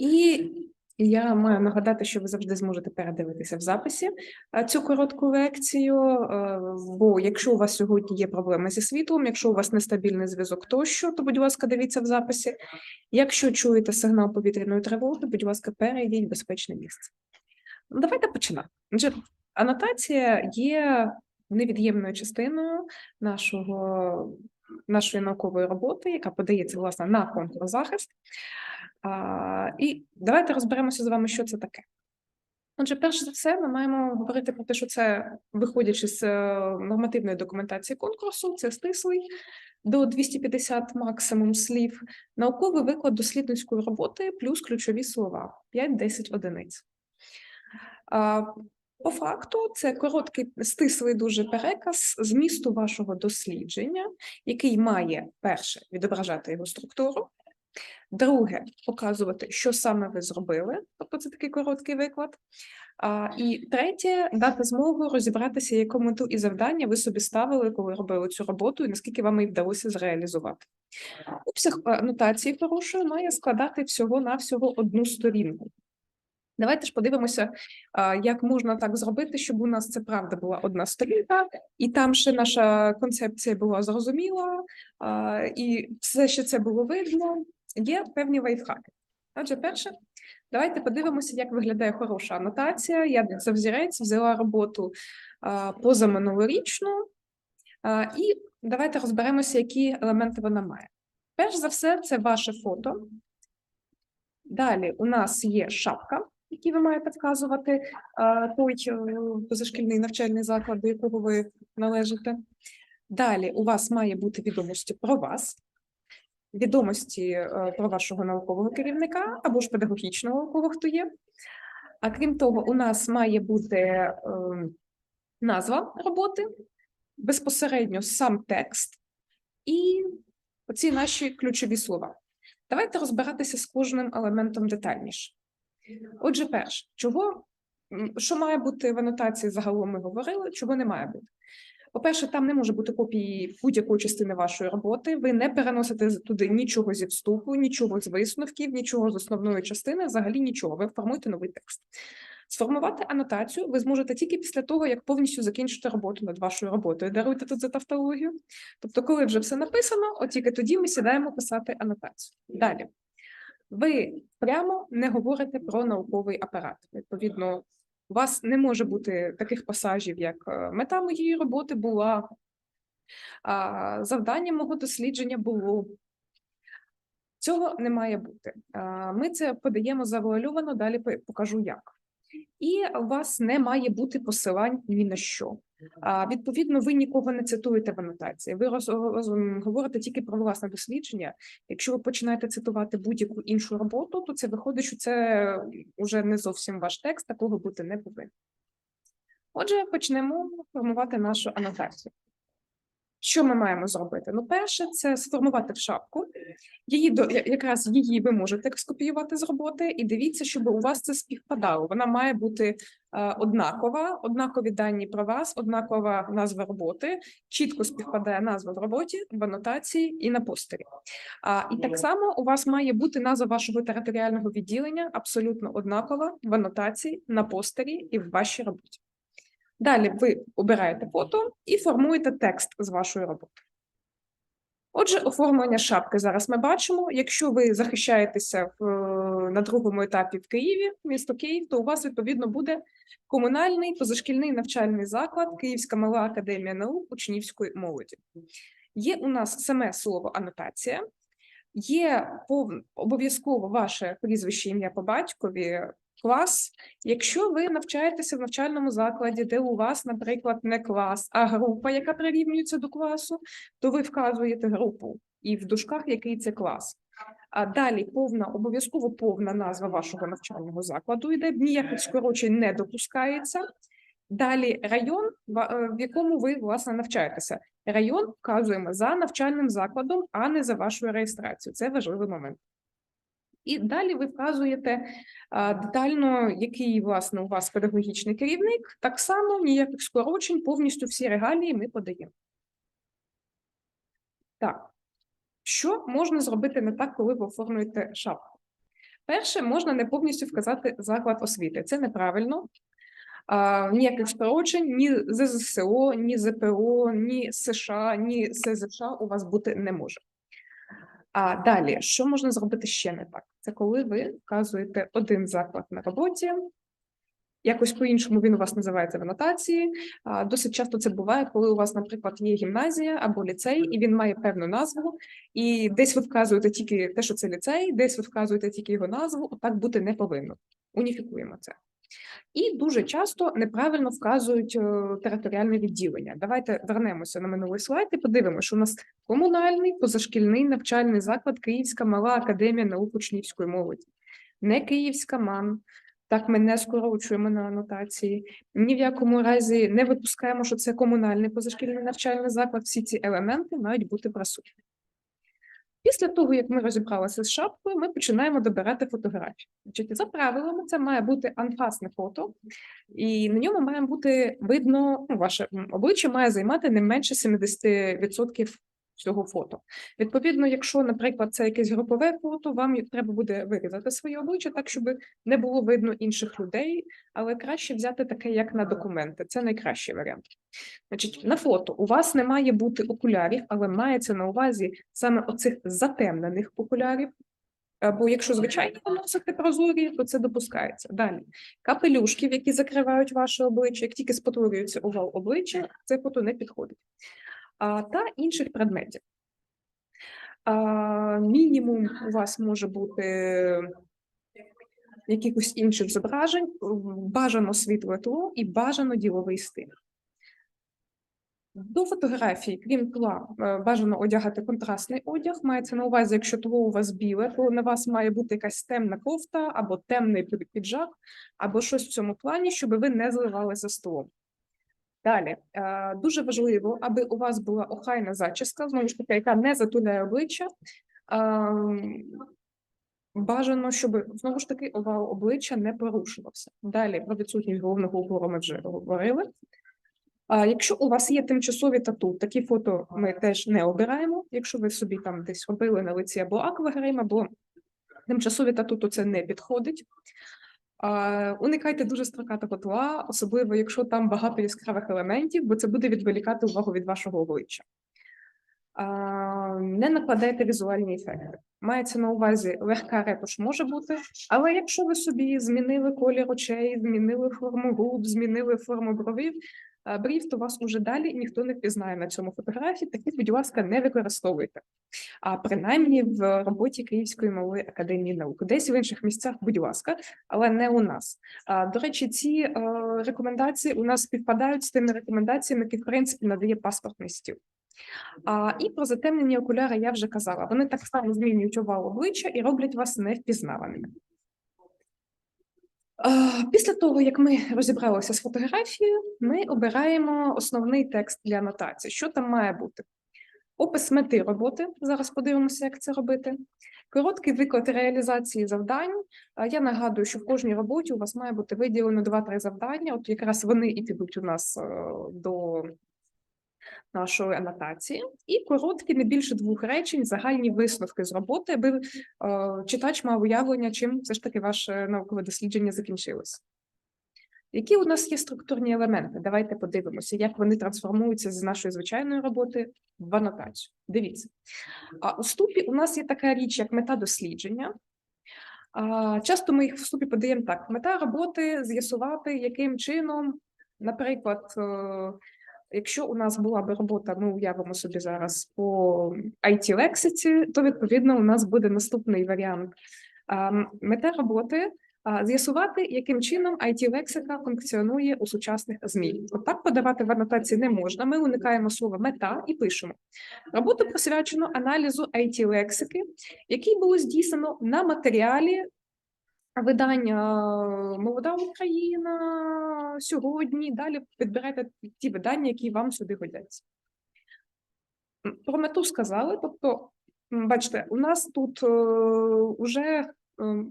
І я маю нагадати, що ви завжди зможете передивитися в записі цю коротку лекцію. е, Бо якщо у вас сьогодні є проблеми зі світлом, якщо у вас нестабільний зв'язок тощо, то будь ласка, дивіться в записі. Якщо чуєте сигнал повітряної тривоги, будь ласка, перейдіть в безпечне місце. Давайте починати. Отже, анотація є невід'ємною частиною нашого, нашої наукової роботи, яка подається власне на контрзахист. А, і давайте розберемося з вами, що це таке. Отже, перш за все, ми маємо говорити про те, що це, виходячи з е, нормативної документації конкурсу, це стислий до 250 максимум слів, науковий виклад дослідницької роботи плюс ключові слова 5-10 одиниць. А, По факту, це короткий стислий дуже переказ змісту вашого дослідження, який має перше відображати його структуру, друге показувати, що саме ви зробили, тобто це такий короткий виклад. А, і третє дати змогу розібратися, яку мету і завдання ви собі ставили, коли робили цю роботу, і наскільки вам її вдалося зреалізувати. Обсяг е, анотації хорошої має складати всього-навсього одну сторінку. Давайте ж подивимося, як можна так зробити, щоб у нас це правда була одна сторінка, і там ще наша концепція була зрозуміла, і все ще це було видно. Є певні лайфхаки. Отже, перше, давайте подивимося, як виглядає хороша анотація. Я за взірець взяла роботу позаминулорічну, і давайте розберемося, які елементи вона має. Перш за все, це ваше фото. Далі у нас є шапка, які ви маєте вказувати, той е, позашкільний навчальний заклад, до якого ви належите. Далі у вас має бути відомості про вас, відомості е, про вашого наукового керівника або ж педагогічного, кого хто є. А крім того, у нас має бути е, назва роботи, безпосередньо сам текст і оці наші ключові слова. Давайте розбиратися з кожним елементом детальніше. Отже, перше, чого, що має бути в анотації загалом ми говорили, чого не має бути. По-перше, там не може бути копії будь-якої частини вашої роботи. Ви не переносите туди нічого зі вступу, нічого з висновків, нічого з основної частини, взагалі нічого. Ви формуєте новий текст. Сформувати анотацію ви зможете тільки після того, як повністю закінчите роботу над вашою роботою. Даруйте тут за тавтологію. Тобто, коли вже все написано, от тільки тоді ми сідаємо писати анотацію. Далі. Ви прямо не говорите про науковий апарат. Відповідно, у вас не може бути таких пасажів, як е, мета моєї роботи була, завдання мого дослідження було. Цього не має бути. Ми це подаємо завуальовано, далі покажу як. І у вас не має бути посилань ні на що. А, Відповідно, ви нікого не цитуєте в анотації. Ви роз, роз- говорите тільки про власне дослідження. Якщо ви починаєте цитувати будь-яку іншу роботу, то це виходить, що це вже не зовсім ваш текст, такого бути не повинно. Отже, почнемо формувати нашу анотацію. Що ми маємо зробити? Ну, перше, це сформувати в шапку. Її до якраз її ви можете скопіювати з роботи, і дивіться, щоб у вас це співпадало. Вона має бути е, однакова, однакові дані про вас, однакова назва роботи, чітко співпадає назва в роботі, в анотації і на постері. А, і так само у вас має бути назва вашого територіального відділення абсолютно однакова в анотації, на постері і в вашій роботі. Далі ви обираєте фото і формуєте текст з вашої роботи. Отже, оформлення шапки зараз ми бачимо. Якщо ви захищаєтеся в, е, на другому етапі в Києві, місто Київ, то у вас відповідно буде комунальний позашкільний навчальний заклад Київська мала академія наук учнівської молоді. Є у нас саме слово анотація, є обов'язково ваше прізвище, ім'я по батькові, клас. Якщо ви навчаєтеся в навчальному закладі, де у вас, наприклад, не клас, а група, яка прирівнюється до класу, то ви вказуєте групу і в дужках який це клас. А далі повна, обов'язково повна назва вашого навчального закладу йде, ніяких скорочень не допускається. Далі район, е, в якому ви власне навчаєтеся. Район вказуємо за навчальним закладом, а не за вашою реєстрацією. Це важливий момент. І далі ви вказуєте детально, який власне у вас педагогічний керівник. Так само ніяких скорочень, повністю всі регалії ми подаємо. Так, що можна зробити не так, коли ви оформлюєте шапку? Перше, можна не повністю вказати заклад освіти. Це неправильно. А, ніяких скорочень ні ЗЗСО, ні ЗПО, ні США, ні СЗШ у вас бути не може. А далі, що можна зробити ще не так? Це коли ви вказуєте один заклад на роботі, якось по-іншому він у вас називається в анотації. Досить часто це буває, коли у вас, наприклад, є гімназія або ліцей, і він має певну назву, і десь ви вказуєте тільки те, що це ліцей, десь ви вказуєте тільки його назву. Отак бути не повинно. Уніфікуємо це. І дуже часто неправильно вказують е, територіальне відділення. Давайте вернемося на минулий слайд і подивимося, що у нас комунальний позашкільний навчальний заклад Київська мала академія наук учнівської молоді, не Київська МАН. Так, ми не скорочуємо на анотації. Ні в якому разі не випускаємо, що це комунальний позашкільний навчальний заклад. Всі ці елементи мають бути присутні. Після того, як ми розібралися з шапкою, ми починаємо добирати фотографії. Значить, за правилами, це має бути анфасне фото, і на ньому має бути видно, ну, ваше обличчя має займати не менше 70% всього фото. Відповідно, якщо, наприклад, це якесь групове фото, вам треба буде вирізати своє обличчя так, щоб не було видно інших людей, але краще взяти таке, як на документи. Це найкращий варіант. Значить, на фото у вас не має бути окулярів, але мається на увазі саме оцих затемнених окулярів. Або якщо звичайні ви носите прозорі, то це допускається. Далі капелюшків, які закривають ваше обличчя, як тільки спотворюється овал обличчя, це фото не підходить. Та інших предметів. Мінімум у вас може бути якихось інших зображень, бажано світле тло і бажано діловий стиль. До фотографії, крім тла, е, бажано одягати контрастний одяг. Мається на увазі, якщо тло у вас біле, то на вас має бути якась темна кофта або темний під- піджак, або щось в цьому плані, щоб ви не зливали за столом. Далі е, дуже важливо, аби у вас була охайна зачіска, знову ж таки, яка не затуляє обличчя. Ем, Бажано, щоб знову ж таки овал обличчя не порушувався. Далі про відсутність головного убору ми вже говорили. Якщо у вас є тимчасові тату, такі фото ми теж не обираємо. Якщо ви собі там десь робили на лиці або аквагрим, або тимчасові тату, то це не підходить. Уникайте дуже строкатого тла, особливо якщо там багато яскравих елементів, бо це буде відволікати увагу від вашого обличчя. Не накладайте візуальні ефекти. Мається на увазі легка ретуш може бути, але якщо ви собі змінили колір очей, змінили форму губ, змінили форму бровів, брів, то вас уже далі ніхто не впізнає на цьому фотографії. Такі, будь ласка, не використовуйте. А принаймні в роботі Київської малої академії наук, десь в інших місцях, будь ласка, але не у нас. А, До речі, ці е, рекомендації у нас співпадають з тими рекомендаціями, які в принципі надає паспортний стіл. А, і про затемнені окуляри я вже казала. Вони так само змінюють овал обличчя і роблять вас невпізнаваними. А, Після того, як ми розібралися з фотографією, ми обираємо основний текст для анотації. Що там має бути? Опис мети роботи. Зараз подивимося, як це робити. Короткий виклад реалізації завдань. Я нагадую, що в кожній роботі у вас має бути виділено 2-3 завдання. От якраз вони і підуть у нас е, до нашої анотації, і короткі, не більше двох речень, загальні висновки з роботи, аби е, читач мав уявлення, чим все ж таки ваше наукове дослідження закінчилось. Які у нас є структурні елементи? Давайте подивимося, як вони трансформуються з нашої звичайної роботи в анотацію. Дивіться. А у ступі у нас є така річ, як мета дослідження. Часто ми їх в вступі подаємо так: мета роботи з'ясувати, яким чином, наприклад, е, Якщо у нас була б робота, ми уявимо собі зараз по it лексиці, то відповідно у нас буде наступний варіант. Мета роботи з'ясувати, яким чином it лексика функціонує у сучасних ЗМІ. От так подавати в анотації не можна. Ми уникаємо слова мета і пишемо. Роботу присвячено аналізу it лексики, який було здійснено на матеріалі видання Молода Україна сьогодні. Далі підбирайте ті видання, які вам сюди годяться. Про мету сказали. Тобто, бачите, у нас тут вже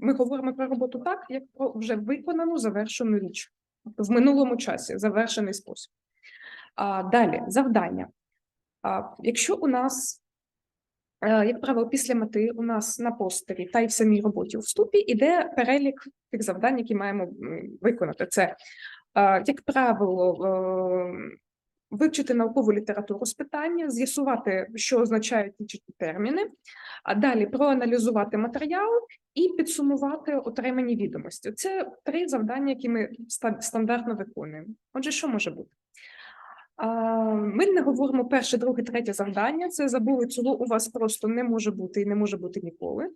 ми говоримо про роботу так, як про вже виконану завершену річ, тобто в минулому часі завершений спосіб. А, далі завдання. А, якщо у нас Е, Як правило, після мети у нас на постері та й в самій роботі у вступі іде перелік тих завдань, які маємо виконати. Це, е, як правило, е, вивчити наукову літературу з питання, з'ясувати, що означають ті терміни, а далі проаналізувати матеріал і підсумувати отримані відомості. Це три завдання, які ми стандартно виконуємо. Отже, що може бути? Ми не говоримо перше, друге, третє завдання. Це забули цього у вас просто не може бути і не може бути ніколи.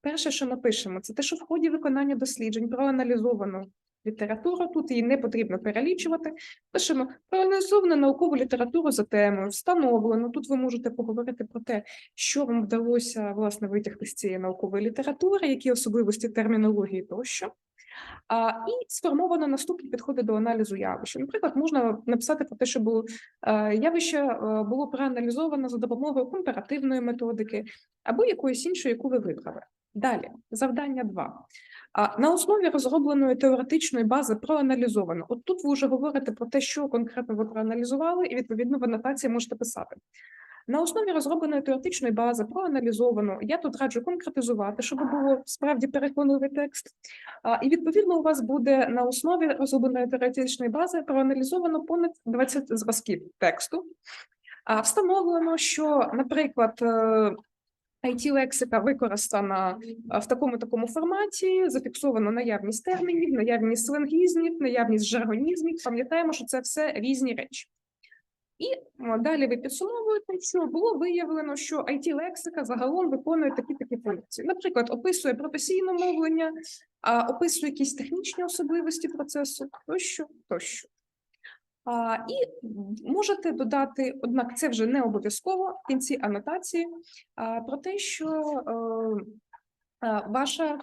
Перше, що напишемо, це те, що в ході виконання досліджень проаналізовано літературу. Тут її не потрібно перелічувати. Пишемо проаналізовано наукову літературу за темою, встановлено. Тут ви можете поговорити про те, що вам вдалося власне витягти з цієї наукової літератури, які особливості термінології тощо. І сформовано наступні підходи до аналізу явища. Наприклад, можна написати про те, що було е, явище е, було проаналізовано за допомогою компаративної методики або якоїсь іншої, яку ви вибрали. Далі, завдання 2. На основі розробленої теоретичної бази проаналізовано. От тут ви вже говорите про те, що конкретно ви проаналізували, і відповідно в анотації можете писати. На основі розробленої теоретичної бази проаналізовано. Я тут раджу конкретизувати, щоб було справді переконливий текст. І відповідно у вас буде на основі розробленої теоретичної бази проаналізовано понад 20 зразків тексту. А встановлено, що, наприклад, IT-лексика використана в такому такому форматі, зафіксовано наявність термінів, наявність сленгізмів, наявність жаргонізмів. Пам'ятаємо, що це все різні речі. І далі ви підсумовуєте, що було виявлено, що IT-лексика загалом виконує такі такі функції. Наприклад, описує професійне мовлення, описує якісь технічні особливості процесу, тощо, тощо. А, і можете додати, однак це вже не обов'язково в кінці анотації, а, про те, що е, а, ваша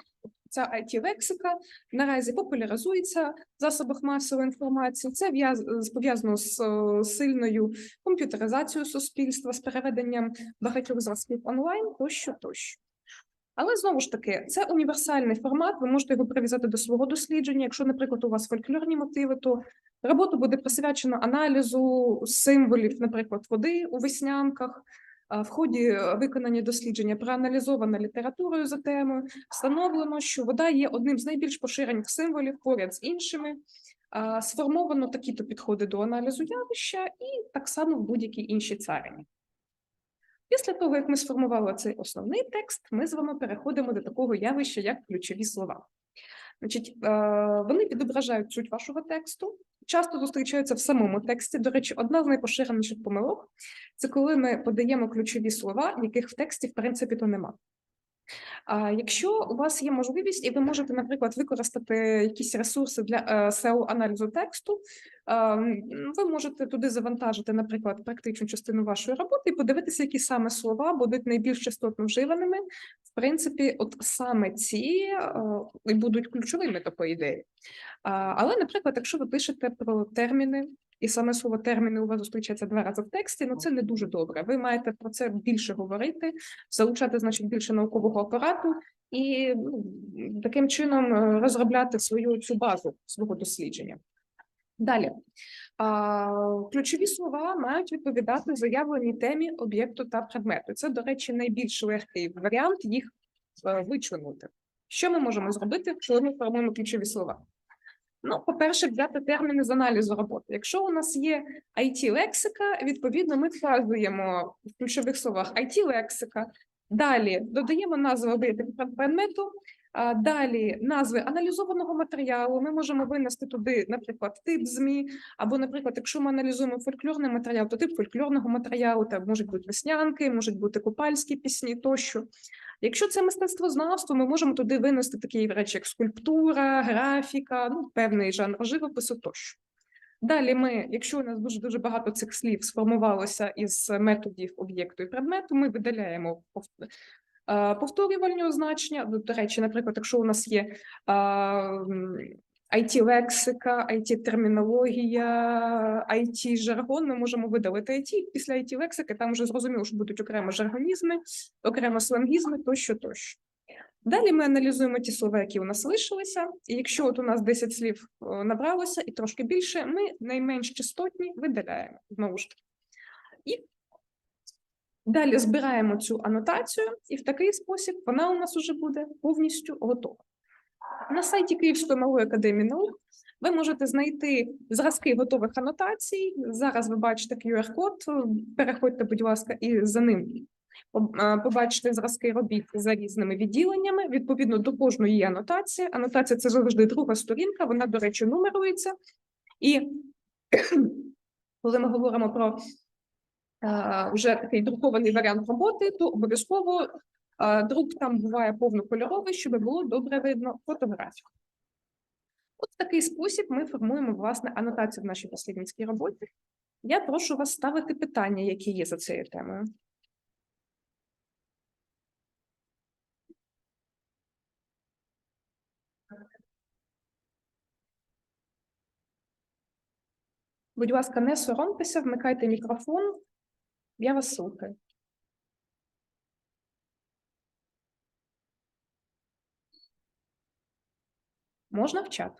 ця IT-лексика наразі популяризується в засобах масової інформації. Це в'яз- пов'язано з сильною комп'ютеризацією суспільства, з переведенням багатьох зразків онлайн, тощо, тощо. Але знову ж таки, це універсальний формат. Ви можете його прив'язати до свого дослідження. Якщо, наприклад, у вас фольклорні мотиви, то робота буде присвячена аналізу символів, наприклад, води у веснянках. В ході е, виконання дослідження проаналізована літературою за темою, встановлено, що вода є одним з найбільш поширених символів поряд з іншими. Сформовано такі-то підходи до аналізу явища, і так само в будь-якій іншій царині. Після того, як ми сформували цей основний текст, ми з вами переходимо до такого явища, як ключові слова. Значить, е, вони відображають суть вашого тексту, часто зустрічаються в самому тексті. До речі, одна з найпоширеніших помилок це коли ми подаємо ключові слова, яких в тексті, в принципі, то нема. А якщо у вас є можливість, і ви можете, наприклад, використати якісь ресурси для SEO аналізу тексту, е, ви можете туди завантажити, наприклад, практичну частину вашої роботи і подивитися, які саме слова будуть найбільш частотно вживаними. В принципі, от саме ці е, і будуть ключовими, то по ідеї. Але, наприклад, якщо ви пишете про терміни, і саме слово терміни у вас зустрічається два рази в тексті, ну це не дуже добре. Ви маєте про це більше говорити, залучати, значить, більше наукового апарату і ну, таким чином е, розробляти свою цю базу свого дослідження. Далі. Ключові слова мають відповідати заявленій темі об'єкту та предмету. Це, до речі, найбільш легкий варіант їх е, вичленути. Що ми можемо зробити, коли ми формуємо ключові слова? Ну, по-перше, взяти терміни з аналізу роботи. Якщо у нас є IT-лексика, відповідно, ми вказуємо в ключових словах IT-лексика. Далі додаємо назви об'єктів предмету. Далі назви аналізованого матеріалу. Ми можемо винести туди, наприклад, тип ЗМІ, або, наприклад, якщо ми аналізуємо фольклорний матеріал, то тип фольклорного матеріалу, там можуть бути веснянки, можуть бути купальські пісні тощо. Якщо це мистецтвознавство, ми можемо туди винести такі речі, як скульптура, графіка, ну, певний жанр живопису тощо. Далі ми, якщо у нас дуже дуже багато цих слів сформувалося із методів об'єкту і предмету, ми видаляємо е, повторювальні означення. Ну, До речі, наприклад, якщо у нас є IT-лексика, IT-термінологія, IT-жаргон, ми можемо видалити IT. Після IT-лексики там вже зрозуміло, що будуть окремо жаргонізми, окремо сленгізми, тощо, тощо. Далі ми аналізуємо ті слова, які у нас лишилися. І якщо от у нас 10 слів е, набралося і трошки більше, ми найменш частотні видаляємо знову ж таки. І Далі збираємо цю анотацію, і в такий спосіб вона у нас уже буде повністю готова. На сайті Київської малої академії наук ви можете знайти зразки готових анотацій. Зараз ви бачите QR-код. Переходьте, будь ласка, і за ним е, побачите зразки робіт за різними відділеннями. Відповідно до кожної є анотація. Це завжди друга сторінка. Вона, до речі, нумерується. І коли ми говоримо про вже такий друкований варіант роботи, то обов'язково друк там буває повнокольоровий, щоб було добре видно фотографію. От в такий спосіб ми формуємо власне анотацію в нашій дослідницькій роботі. Я прошу вас ставити питання, які є за цією темою. Будь ласка, не соромтеся, вмикайте мікрофон. Я вас слухаю. Можна в чат.